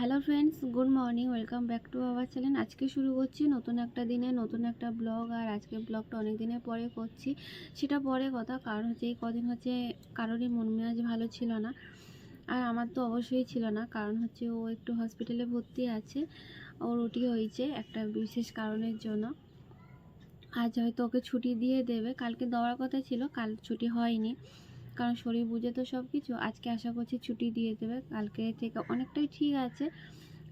Hello friends good morning welcome back to our channel আজকে শুরু করছি নতুন একটা দিনে, নতুন একটা ব্লগ আর আজকে ব্লগটা অনেক দিনের পরে করছি। সেটা পরে কথা, কারণ হচ্ছে এই কদিন হচ্ছে কারোরই মন মেজাজ ভালো ছিল না, আর আমার তো অবশ্যই ছিল না, কারণ হচ্ছে ও একটু হসপিটালে ভর্তি আছে, ওর ওটি হয়েছে একটা বিশেষ কারণের জন্য। আজ হয়তো ওকে ছুটি দিয়ে দেবে, কালকে দেওয়ার কথা ছিল, কাল ছুটি হয়নি। কারণ শরীর বুঝে তো সব কিছু আজকে আশা করছি ছুটি দিয়ে দেবে। কালকে থেকে অনেকটাই ঠিক আছে।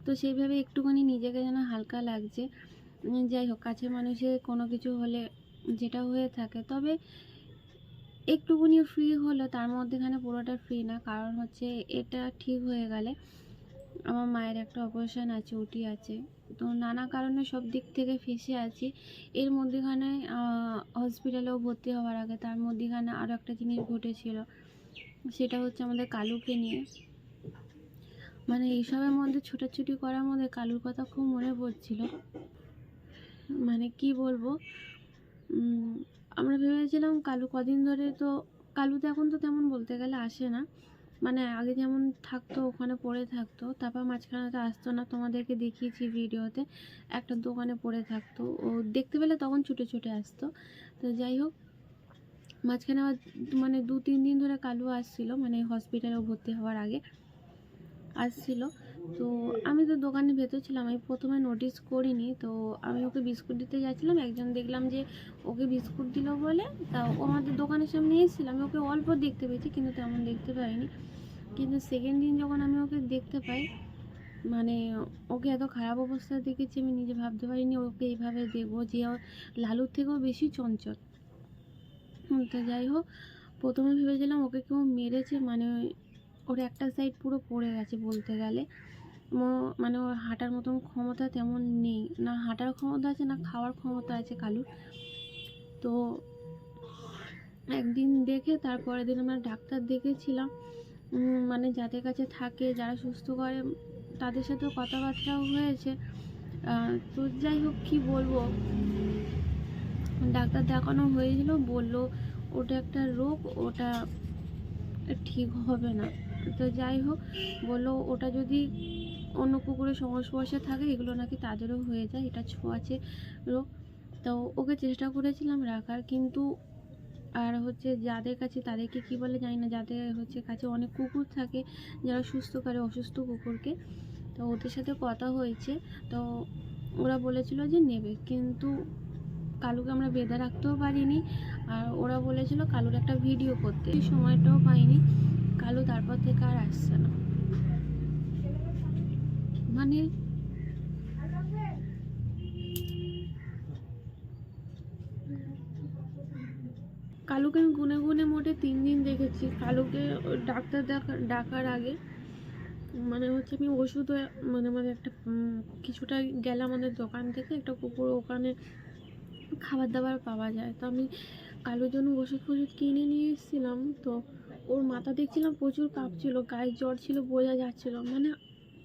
তো সেইভাবে একটুখানি নিজেকে যেন হালকা লাগছে। যাই হোক, কাছের মানুষের কোনো কিছু হলে যেটা হয়ে থাকে। তবে একটুখানি ফ্রি হলে তার মধ্যেখানে পুরোটা ফ্রি না। কারণ হচ্ছে এটা ঠিক হয়ে গেলে আমার মায়ের একটা অপারেশন আছে ওটি আছে। তো নানা কারণে সব দিক থেকে ফেসে আছি। এর মধ্যেখানে হসপিটালেও ভর্তি হওয়ার আগে তার মধ্যেখানে আরও একটা জিনিস ঘটেছিল। সেটা হচ্ছে আমাদের কালুকে নিয়ে। মানে এইসবের মধ্যে ছোটাছুটি করার মধ্যে কালুর কথা খুব মনে পড়ছিল। মানে কি বলব? আমরা ভেবেছিলাম কালু কদিন ধরে তো কালু তো এখন তো তেমন বলতে গেলে আসে না। মানে আগে যেমন থাকতো, ওখানে পড়ে থাকতো, তারপর মাঝখানে তো আসতো না। তোমাদেরকে দেখিয়েছি ভিডিওতে, একটা দোকানে পড়ে থাকতো। ও দেখতে পেলে তখন ছুটে ছুটে আসতো। তো যাই হোক, মাঝখানে আবার মানে দু তিন দিন ধরে কালু আসছিল মানে হসপিটালে ভর্তি হওয়ার আগে আসছিল। তো আমি তো দোকানের ভেতর ছিলাম, আমি প্রথমে নোটিস করিনি। তো আমি ওকে বিস্কুট দিতে যাচ্ছিলাম, একজন দেখলাম যে ওকে বিস্কুট দিল বলে, তা ও আমাদের দোকানের সামনে এসেছিল, আমি ওকে অল্প দেখতে পেয়েছি, কিন্তু তেমন দেখতে পাইনি। কিন্তু সেকেন্ড দিন যখন আমি ওকে দেখতে পাই মানে ওকে এত খারাপ অবস্থা দেখেছি, আমি নিজে ভাবতে পারিনি ওকে এইভাবে দেখব, যে লালুর থেকেও বেশি চঞ্চল। তো যাই হোক, প্রথমে ভেবেছিলাম ওকে কেউ মেরেছে মানে ওর একটা সাইড পুরো পড়ে গেছে বলতে গেলে। মানে ওর হাঁটার মতন ক্ষমতা তেমন নেই। না হাঁটার ক্ষমতা আছে, না খাওয়ার ক্ষমতা আছে কালুর। তো একদিন দেখে তারপরের দিন আমরা ডাক্তার দেখেছিলাম মানে যাদের কাছে থাকে, যারা সুস্থ করে, তাদের সাথেও কথাবার্তাও হয়েছে। তো যাই হোক, কী বলব? ডাক্তার দেখানো হয়েছিল, বলল, ওটা একটা রোগ, ওটা ঠিক হবে না। তো যাই হোক বলল ওটা যদি অন্য কুকুরের সংস্পর্শে থাকে, এগুলো নাকি তাদেরও হয়ে যায়, এটা ছোঁয়াচে রোগ তো ওকে চেষ্টা করেছিলাম রাখার, কিন্তু আর হচ্ছে যাদের কাছে, তাদেরকে কি বলে জানি না, যাদের হচ্ছে কাছে অনেক কুকুর থাকে, যারা সুস্থ করে, অসুস্থ কুকুরকে, তো ওদের সাথে কথা হয়েছে। তো ওরা বলেছিল যে নেবে, কিন্তু কালুকে আমরা বেঁধে রাখতেও পারিনি, আর ওরা বলেছিল কালুর একটা ভিডিও করতে। এই সময়টাও পাইনি। কালু তারপর থেকে আর আসছে না। মানে কালুকে আমি গুনে গুনে মোটে তিন দিন দেখেছি। কালুকে ডাক্তার দেখা, ডাকার আগে মানে হচ্ছে আমি ওষুধ মানে মানে একটা কিছুটা গেলাম আমাদের দোকান থেকে, একটা কুকুর ওখানে খাবার দাবার পাওয়া যায়। তো আমি কালোর জন্য ওষুধ ফষুধ কিনে নিয়ে এসেছিলাম, তো ওর মাথা দেখছিলাম প্রচুর কাঁপছিল, গায়ে জ্বর ছিল, বোঝা যাচ্ছিল। মানে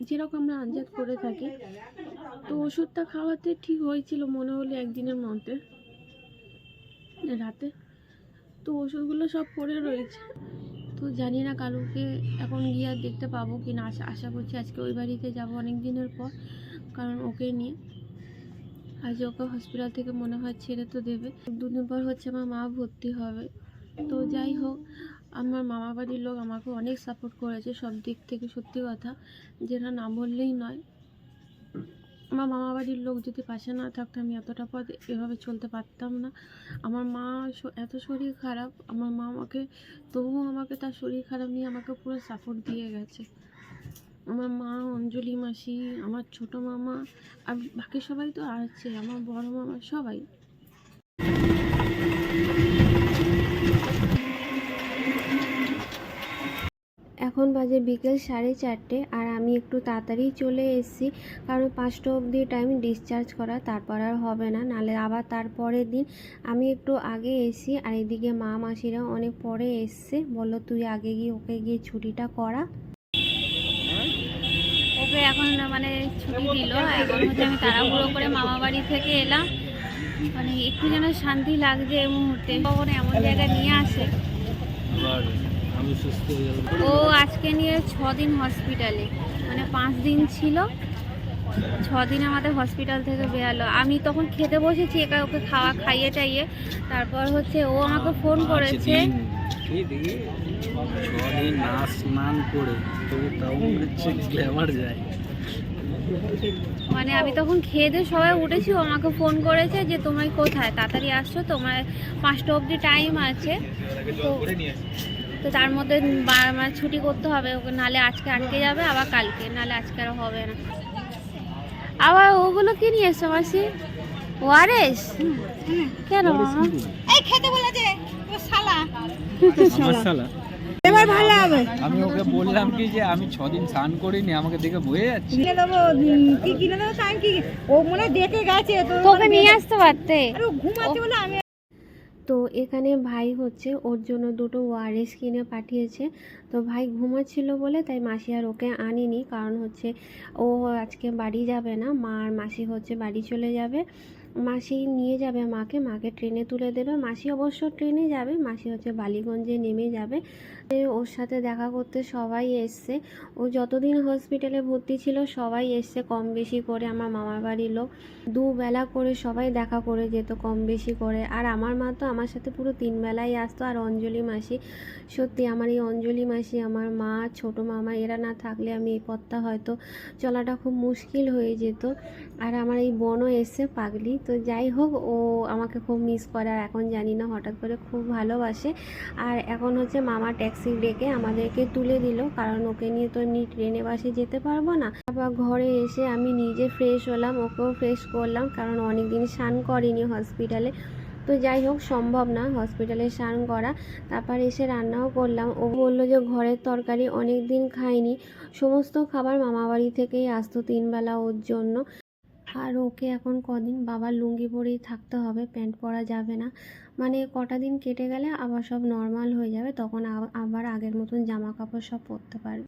যেরকম আমরা আঞ্জাত করে থাকি। তো ওষুধটা খাওয়াতে ঠিক হয়েছিল মনে হলো একদিনের মধ্যে, রাতে। তো ওষুধগুলো সব পড়ে রয়েছে। তো জানি না কালুকে এখন গিয়ে আর দেখতে পাবো কি না আশা আশা করছি আজকে ওই বাড়িতে যাব অনেক দিনের পর, কারণ ওকে নিয়ে। আজ ওকে হসপিটাল থেকে মনে হয় ছেড়ে তো দেবে। দুদিন পর হচ্ছে আমার মা ভর্তি হবে। তো যাই হোক, আমার মামা বাড়ির লোক আমাকে অনেক সাপোর্ট করেছে সব দিক থেকে সত্যি কথা। যেটা না বললেই নয়। আমার মামা বাড়ির লোক যদি পাশে না থাকতো আমি এতটা পথ এভাবে চলতে পারতাম না। আমার মা এত শরীর খারাপ। আমার মা আমাকে, তবুও আমাকে তার শরীর খারাপ নিয়ে আমাকে পুরো সাপোর্ট দিয়ে গেছে। আমার মা অঞ্জলি মাসি, আমার ছোট মামা, আর বাকি সবাই তো আছে, আমার বড় মামা সবাই। এখন বাজে বিকেল সাড়ে চারটে, আর আমি একটু তাড়াতাড়ি চলে এসেছি, কারণ পাঁচটা অবধি টাইম ডিসচার্জ করা, তারপর আর হবে না, নালে আবার তারপরের দিন আমি একটু আগে এসি আর এদিকে মা মাসিরা অনেক পরে এসছে, বলল তুই আগে গিয়ে ওকে গিয়ে ছুটিটা করা। এখন মানে ছুটি দিল এখন হচ্ছে আমি তাড়াহুড়ো করে মামা বাড়ি থেকে এলাম। মানে একটু যেন শান্তি লাগছে এই মুহূর্তে। কখন এমন জায়গায় নিয়ে আসে? ও আজকে নিয়ে দিন হসপিটালে মানে পাঁচ দিন ছিল। ছ দিন আমাদের হসপিটাল থেকে বেরালো। আমি তখন খেতে বসেছি একা ওকে খাওয়া খাইয়ে টাইয়ে তারপর হচ্ছে ও আমাকে ফোন করেছে। এই দেখি ছদিন না স্নান করে তবু তাও হচ্ছে গ্ল্যামার যায়। মানে আমি তখন খেয়ে দিয়ে সবাই উঠেছি ও আমাকে ফোন করেছে যে তোমায় কোথায়? তাড়াতাড়ি আসছো তোমার পাঁচটা অবধি টাইম আছে। তো তো তার মধ্যে মানে ছুটি করতে হবে ওকে নালে আজকে আটকে যাবে আবার কালকে নালে আজকে আর হবে না। আবার ওগুলো কি নিয়ে এসছো মাসি? ওয়ারেস? কেন এই খেতে বলেছে এবার ভালো হবে। আমি ওকে বললাম কি যে আমি ছদিন স্নান করিনি আমাকে দেখে বয়ে যাচ্ছে। কিনে দেবো কি কিনে দেবো তাই কি? ও মনে দেখে গেছে তো তোকে নিয়ে আসতে পারতে। আরে ও ঘুমাচ্ছে বলে আমি তো এখানে ভাই হচ্ছে ওর জন্য দুটো ওয়ারেস কিনে পাঠিয়েছে। তো ভাই ঘুমাচ্ছিল বলে তাই মাসি আর ওকে আনিনি। কারণ হচ্ছে ও আজকে বাড়ি যাবে না মা আর মাসি হচ্ছে বাড়ি চলে যাবে। মাসি নিয়ে যাবে মাকে মাকে ট্রেনে তুলে দেবে। মাসি অবশ্য ট্রেনে যাবে, মাসি হচ্ছে বালিগঞ্জে নেমে যাবে। ওর সাথে দেখা করতে সবাই এসছে। ও যতদিন হসপিটালে ভর্তি ছিল, সবাই এসছে কম বেশি করে। আমার মামার বাড়ির লোক দুবেলা করে সবাই দেখা করে যেত কম বেশি করে। আর আমার মা তো আমার সাথে পুরো তিন বেলাই আসতো। আর অঞ্জলি মাসি, সত্যি আমার এই অঞ্জলি মাসি, আমার মা, ছোট মামা, এরা না থাকলে আমি এই পথটা হয়তো চলাটা খুব মুশকিল হয়ে যেত। আর আমার এই বোনও এসছে, পাগলি। তো যাই হোক, ও আমাকে খুব মিস করে আর এখন জানি না, হঠাৎ করে খুব ভালোবাসে। আর এখন হচ্ছে মামা ট্যাক্সি ডেকে আমাদেরকে তুলে দিল, কারণ ওকে নিয়ে তো এমনি ট্রেনে বাসে যেতে পারব না। আবার ঘরে এসে আমি নিজে ফ্রেশ হলাম, ওকেও ফ্রেশ করলাম, কারণ অনেক দিন স্নান করিনি হসপিটালে তো যাই হোক, সম্ভব না হসপিটালে স্নান করা। তারপর এসে রান্নাও করলাম। ও বলল যে ঘরের তরকারি অনেক দিন খাইনি সমস্ত খাবার মামাবাড়ি থেকেই আসতো তিনবেলা ওর জন্য। আর ওকে এখন কদিন বাবার লুঙ্গি পরেই থাকতে হবে, প্যান্ট পরা যাবে না। মানে কটা দিন কেটে গেলে আবার সব নর্মাল হয়ে যাবে, তখন আবার আগের মতন জামা কাপড় সব পরতে পারবে।